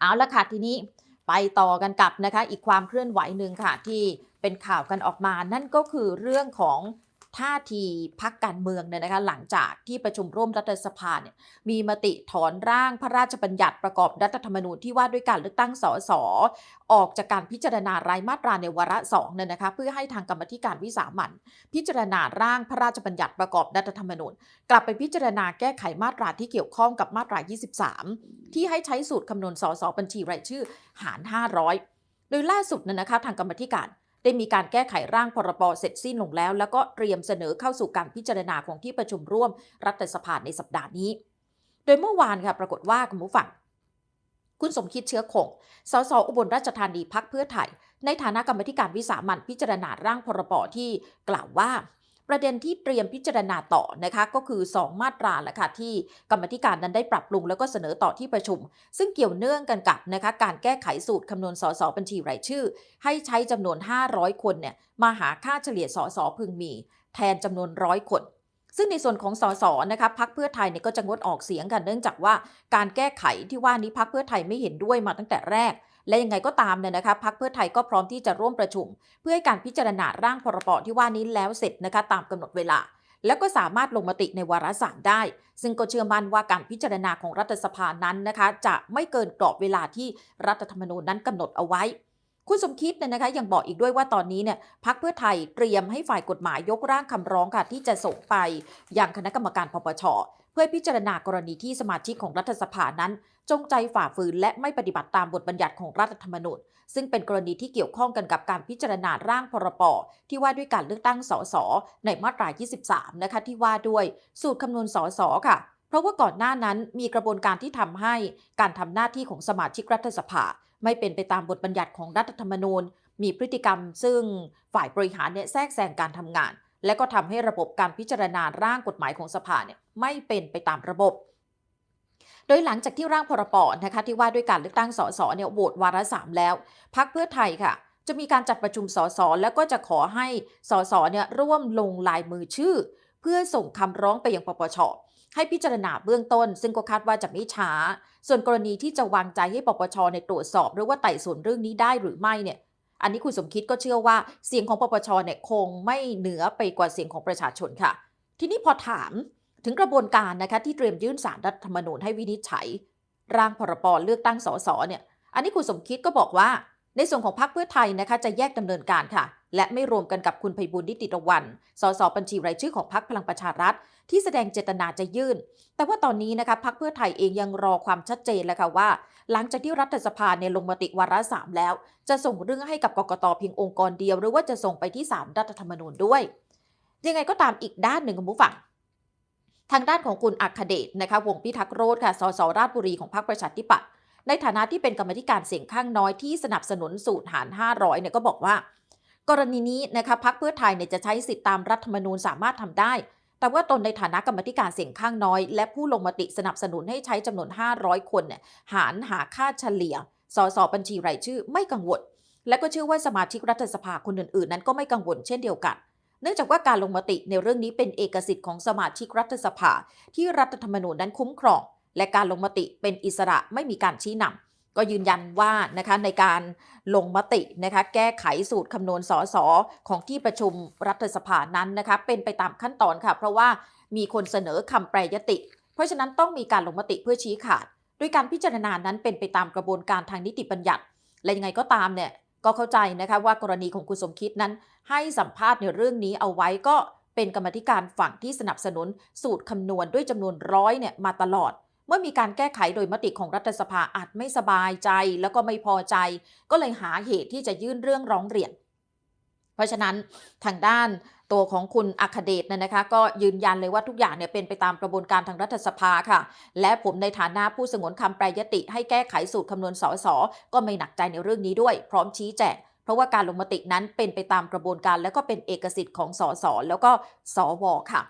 เอาละค่ะทีนี้ไปต่อกันกับนะคะอีกความเคลื่อนไหวหนึ่งค่ะที่เป็นข่าวกันออกมา นั่นก็คือเรื่องของ ท่าทีพักการเมืองเนี่ยนะคะหลังจากที่ประชุมร่วมรัฐสภาเนี่ยมีมติถอนร่างพระราชบัญญัติประกอบรัฐธรรมนูญที่ว่าด้วยการเลือกตั้งสสออกจากการพิจารณารายมาตราในวาระสองเนี่ยนะคะเพื่อให้ทางกรรมธิการวิสามันพิจารณาร่างพระราชบัญญัติประกอบรัฐธรรมนูญ กลับไปพิจารณาแก้ไขมาตราที่เกี่ยวข้องกับมาตรา 23 ที่ให้ใช้สูตรคำนวณสสบัญชีรายชื่อหาร 500 โดยล่าสุดนั้นนะคะทางกรรมธิการ ได้มีการแก้ไขร่างพรบเสร็จสิ้นลงแล้ว แล้วก็เตรียมเสนอเข้าสู่การพิจารณาของที่ประชุมร่วมรัฐสภาในสัปดาห์นี้ โดยเมื่อวานค่ะปรากฏว่าคุณผู้ฟังคุณสมคิดเชื้อคง สสอุบลราชธานีพักเพื่อไทย ในฐานะกรรมธิการวิสามันพิจารณาร่างพรบที่กล่าวว่า ประเด็นที่เตรียมพิจารณาต่อนะคะก็คือ 2 มาตราแหละค่ะที่กรรมธิการนั้นได้ปรับปรุงแล้วก็เสนอต่อที่ประชุม ซึ่งเกี่ยวเนื่องกันกับนะคะการแก้ไขสูตรคำนวณสสบัญชีรายชื่อ ให้ใช้จำนวน 500 คนเนี่ยมาหาค่าเฉลี่ยสสพึงมี แทนจำนวนร้อยคนซึ่งในส่วนของสสนะคะพักเพื่อไทยเนี่ยก็จะงดออกเสียงกันเนื่องจากว่าการแก้ไขที่ว่านี้พักเพื่อไทยไม่เห็นด้วยมาตั้งแต่แรก และยังไงก็ตามเนี่ยนะคะพักเพื่อไทยก็พร้อมที่จะร่วมประชุม เพื่อให้การพิจารณาร่างพรบที่ว่านี้แล้วเสร็จนะคะตามกำหนดเวลา แล้วก็สามารถลงมติในวาระสามได้ ซึ่งก็เชื่อมั่นว่าการพิจารณาของรัฐสภานั้นนะคะ จะไม่เกินกรอบเวลาที่รัฐธรรมนูญนั้นกำหนดเอาไว้คุณสมคิดเนี่ยนะคะยังบอกอีกด้วยว่าตอนนี้เนี่ยพักเพื่อไทยเตรียมให้ฝ่ายกฎหมายยกร่างคำร้องค่ะที่จะส่งไปยังคณะกรรมการปปช พื่อพิจารณากรณีที่สมาชิกของรัฐสภานั้น จงใจฝ่าฝืนและไม่ปฏิบัติตามบทบัญญัติของรัฐธรรมนูญ ซึ่งเป็นกรณีที่เกี่ยวข้องกันกับการพิจารณาร่างพรปที่ว่าด้วยการเลือกตั้งสสในมาตรา 23 นะคะที่ว่าด้วยสูตรคำนวณสสค่ะ เพราะว่าก่อนหน้านั้นมีกระบวนการที่ทำให้การทำหน้าที่ของสมาชิกรัฐสภา ไม่เป็นไปตามบทบัญญัติของรัฐธรรมนูญ มีพฤติกรรม ซึ่งฝ่ายบริหารเนี่ยแทรกแซงการทำงาน และก็ทำให้ระบบการพิจารณาร่างกฎหมายของสภาเนี่ยไม่เป็นไปตามระบบ โดยหลังจากที่ร่างพรปนะคะที่ว่าด้วยการเลือกตั้งสสเนี่ยโหวตวาระสามแล้ว พักเพื่อไทยค่ะ จะมีการจัดประชุมสสแล้วก็จะขอให้สสเนี่ยร่วมลงลายมือชื่อ เพื่อส่งคำร้องไปยังปปชให้พิจารณาเบื้องต้น ซึ่งก็คาดว่าจะไม่ช้า ส่วนกรณีที่จะวางใจให้ปปชในตรวจสอบ หรือว่าไต่สวนเรื่องนี้ได้หรือไม่เนี่ย อันนี้คุณสมคิดก็เชื่อว่าเสียงของปปชเนี่ยคงไม่เหนือไปกว่าเสียงของประชาชนค่ะ ทีนี้พอถามถึงกระบวนการนะคะที่เตรียมยื่นสารรัฐธรรมนูญให้วินิจฉัย ร่างพรบเลือกตั้งสสเนี่ย อันนี้คุณสมคิดก็บอกว่า ในส่วนของพรรคเพื่อไทยนะคะจะแยกดำเนินการค่ะ และไม่รวมกันกับคุณไพบุญนิติตะวัน สสบัญชีรายชื่อของพรรคพลังประชารัฐ ที่แสดงเจตนาจะยื่น แต่ว่าตอนนี้นะคะพรรคเพื่อไทยเองยังรอความชัดเจนแล้วค่ะว่า หลังจากที่รัฐสภาเนี่ยลงมติวาระสามแล้ว จะส่งเรื่องให้กับกกตเพียงองค์กรเดียว หรือว่าจะส่งไปที่ศาลรรัฐธรรมนูญด้วย ยังไงก็ตามอีกด้านหนึ่งคุณผู้ฟังทางด้านของคุณอัคเดชนะคะวงศ์พิทักษ์โรธค่ะ สสราชบุรีของพรรคประชาธิปัตย์ในฐานะที่เป็นกรรมธิการเสียงข้างน้อยที่สนับสนุนสูตรหาร 500เนี่ยก็บอกว่า กรณีนี้นะคะพักเพื่อไทยเนี่ยจะใช้สิทธิตามรัฐธรรมนูญสามารถทำได้ แต่ว่าตนในฐานะกรรมธิการเสียงข้างน้อย และผู้ลงมติสนับสนุนให้ใช้จำนวน 500 คนเนี่ยหารหาค่าเฉลี่ยสสบัญชีรายชื่อไม่กังวล และก็เชื่อว่าสมาชิกรัฐสภาคนอื่นๆ นั้นก็ไม่กังวลเช่นเดียวกัน เนื่องจากว่าการลงมติในเรื่องนี้เป็นเอกสิทธิ์ของสมาชิกรัฐสภา ที่รัฐธรรมนูญนั้นคุ้มครอง และการลงมติเป็นอิสระไม่มีการชี้นำ ก็ยืนยันว่านะคะในการลงมตินะคะแก้ไขสูตรคำนวณสสของที่ประชุมรัฐสภานั้นนะคะเป็นไปตามขั้นตอนค่ะ เพราะว่ามีคนเสนอคำแปรยติ เพราะฉะนั้นต้องมีการลงมติเพื่อชี้ขาดโดยการพิจารณานั้นเป็นไปตามกระบวนการทางนิติบัญญัติ และยังไงก็ตามเนี่ยก็เข้าใจนะคะว่ากรณีของคุณสมคิดนั้น ให้สัมภาษณ์ในเรื่องนี้เอาไว้ก็เป็นกรรมธิการฝั่งที่สนับสนุนสูตรคำนวณด้วยจำนวนร้อยเนี่ยมาตลอด เมื่อมีการแก้ไขโดยมติของรัฐสภาอาจไม่สบายใจแล้วก็ไม่พอใจ ก็เลยหาเหตุที่จะยื่นเรื่องร้องเรียน เพราะฉะนั้นทางด้านตัวของคุณอัคเดชนะนะคะ ก็ยืนยันเลยว่าทุกอย่างเนี่ยเป็นไปตามกระบวนการทางรัฐสภาค่ะ และผมในฐานะผู้สงวนคำแปรยติ ให้แก้ไขสูตรคำนวณสสก็ไม่หนักใจในเรื่องนี้ด้วย พร้อมชี้แจงเพราะว่าการลงมตินั้นเป็นไปตามกระบวนการ และก็เป็นเอกสิทธิ์ของสสแล้วก็สวค่ะ